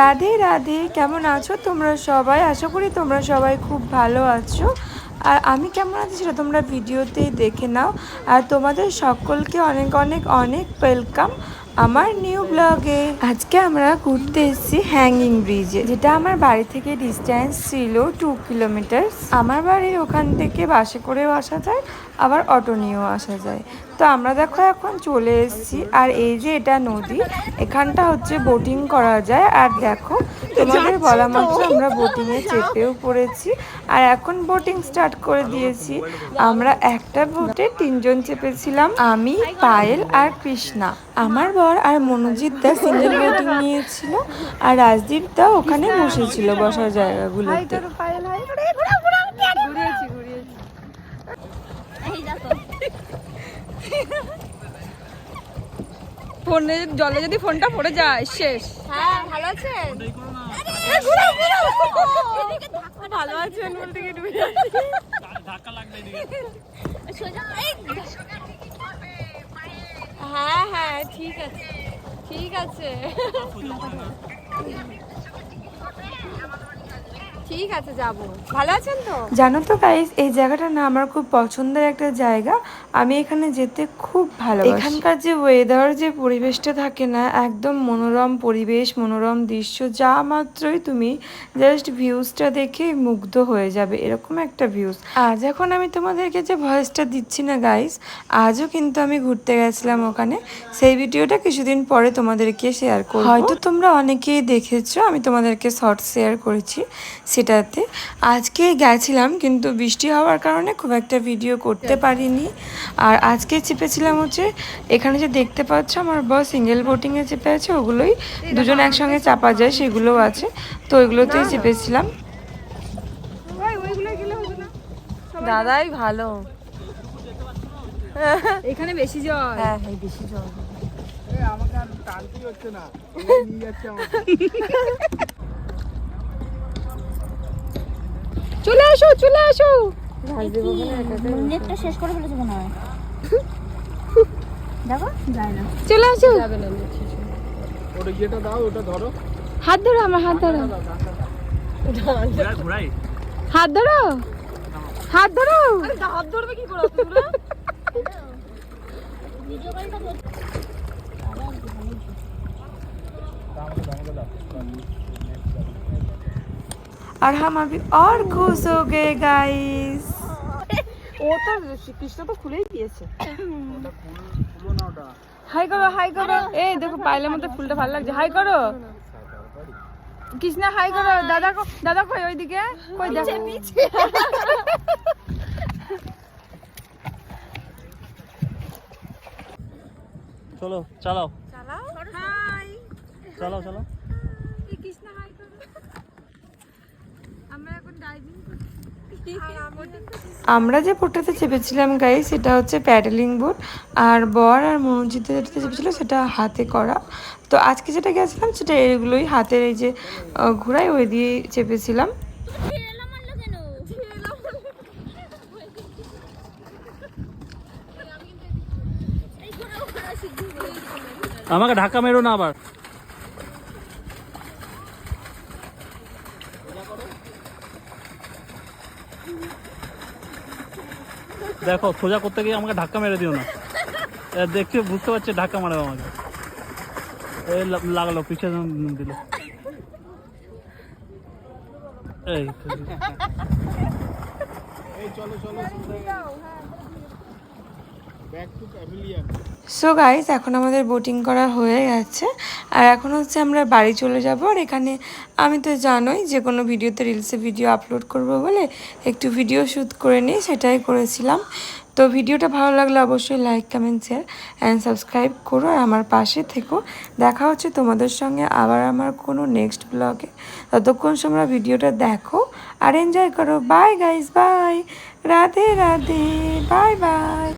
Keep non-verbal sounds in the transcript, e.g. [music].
রাধে রাধে, কেমন আছো তোমরা সবাই? আশা করি তোমরা সবাই খুব ভালো আছো। আর আমি কেমন আছি সেটা তোমরা ভিডিওতেই দেখে নাও। আর তোমাদের সকলকে অনেক অনেক অনেক ওয়েলকাম আমার নিউ ব্লগে আজকে আমরা ঘুরতে এসেছি হ্যাঙ্গিং ব্রিজে যেটা আমার বাড়ি থেকে ডিস্ট্যান্স ছিল টু কিলোমিটার আমার বাড়ির ওখান থেকে বাসে করেও আসা যায় আবার অটো নিয়েও আসা যায়। তো আমরা দেখো এখন চলে এসেছি আর এই যে এটা নদী এখানটা হচ্ছে বোটিং করা যায়। আর দেখো তোমাদের বলা মাত্র আমরা বোটিংয়ে চেপেও পড়েছি। আর এখন বোটিং স্টার্ট করে দিয়েছি। আমরা একটা বোটে তিনজন চেপেছিলাম আমি পায়েল আর কৃষ্ণা। আমার বর আর মনোজিৎ দা সিঙ্গেল বোটিং নিয়েছিল আর রাজদীপ দা ওখানে বসেছিল বসার জায়গাগুলোতে। ফোনে জলে যদি ফোনটা পড়ে যায় শেষ। ভালো আছেন? ভালো আছেন বলতে কি ডুবে হ্যাঁ ঠিক আছে ঠিক আছে ঠিক আছে যাব। ভালো আছেন তো? জানো তো গাইস এই জায়গাটা না আমার খুব পছন্দের একটা জায়গা। আমি এখানে যেতে খুব ভালো এখানকার যে ওয়েদার যে পরিবেশটা থাকে না একদম মনোরম পরিবেশ মনোরম দৃশ্য যা মাত্রই তুমি জাস্ট ভিউজটা দেখে মুগ্ধ হয়ে যাবে এরকম একটা ভিউজ আজ এখন আমি তোমাদেরকে যে ভয়েসটা দিচ্ছি না গাইস আজও কিন্তু আমি ঘুরতে গেছিলাম ওখানে। সেই ভিডিওটা কিছুদিন পরে তোমাদেরকে শেয়ার করব। হয়তো তোমরা অনেকেই দেখেছ আমি তোমাদেরকে শর্ট শেয়ার করেছি। সেটাতে আজকে গেছিলাম কিন্তু বৃষ্টি হওয়ার কারণে খুব একটা ভিডিও করতে পারিনি। আর আজকে চেপেছিলাম হচ্ছে এখানে যে দেখতে পাচ্ছ আমার বস সিঙ্গেল বোটিংয়ে চেপে আছে ওগুলোই দুজন একসঙ্গে চাপা যায় সেগুলোও আছে। তো ওইগুলোতেই চেপেছিলাম। দাদাই ভালো। এখানে বেশি জল। হ্যাঁ হ্যাঁ বেশি জল। আমাকে আর টানতেই হচ্ছে না। নিয়ে যাচ্ছে [laughs] আমাকে চলে আসো চলে আসো। নেটটা শেষ করে ফেলেছে মনে হয়। [laughs] দেখো যায় না। চলে আসো। ওটা ইয়েটা দাও ওটা ধরো। হাত ধরো আমার হাত ধরো। হাত ধরো। হাত ধরো হাত ধরবে কি করে ভিডিও কলটা और हम अभी और खुश हो गए गाइस ও তো কৃষ্ণ তো খুলেই দিয়েছে খুলো না ওটা হাই করো হাই করো এই দেখো পাইলের মধ্যে ফুলটা ভালো লাগছে হাই করো কৃষ্ণা হাই করো দাদা কো- দাদা কই ওইদিকে কই দেখো চলো চালাও হাই চালাও চালাও আমরা যে বোটটাতে চেপেছিলাম গাই সেটা হচ্ছে প্যাডেলিং বোট আর বর আর মনোজিৎ যেটা চেপেছিল সেটা হাতে করা। তো আজকে যেটা গেছিলাম, সেটা এগুলোই হাতের এই যে ঘোড়ায় ওই দিয়ে চেপেছিলাম। আমাকে ঢাকা মেরো না আবার। দেখো সোজা করতে গিয়ে আমাকে ধাক্কা মেরে দিও না। দেখতে দেখছি বুঝতে পারছি ধাক্কা মারবে আমাকে। এই লাগল পিছনে দিল। এই চলো চলো সো গাইস এখন আমাদের বোটিং করা হয়ে গেছে। আর এখন হচ্ছে আমরা বাড়ি চলে যাব। আর এখানে আমি তো জানোই যে কোনো ভিডিওতে রিলসে ভিডিও আপলোড করব বলে একটু ভিডিও শ্যুট করে নিই সেটাই করেছিলাম। তো ভিডিওটা ভালো লাগলে অবশ্যই like comment share and subscribe করো আর আমার পাশে থেকো। দেখা হচ্ছে তোমাদের সঙ্গে আবার আমার কোনো নেক্সট ব্লগে ততক্ষণ তোমরা ভিডিওটা দেখো আর এনজয় করো। Bye guys bye Radhe Radhe. Bye bye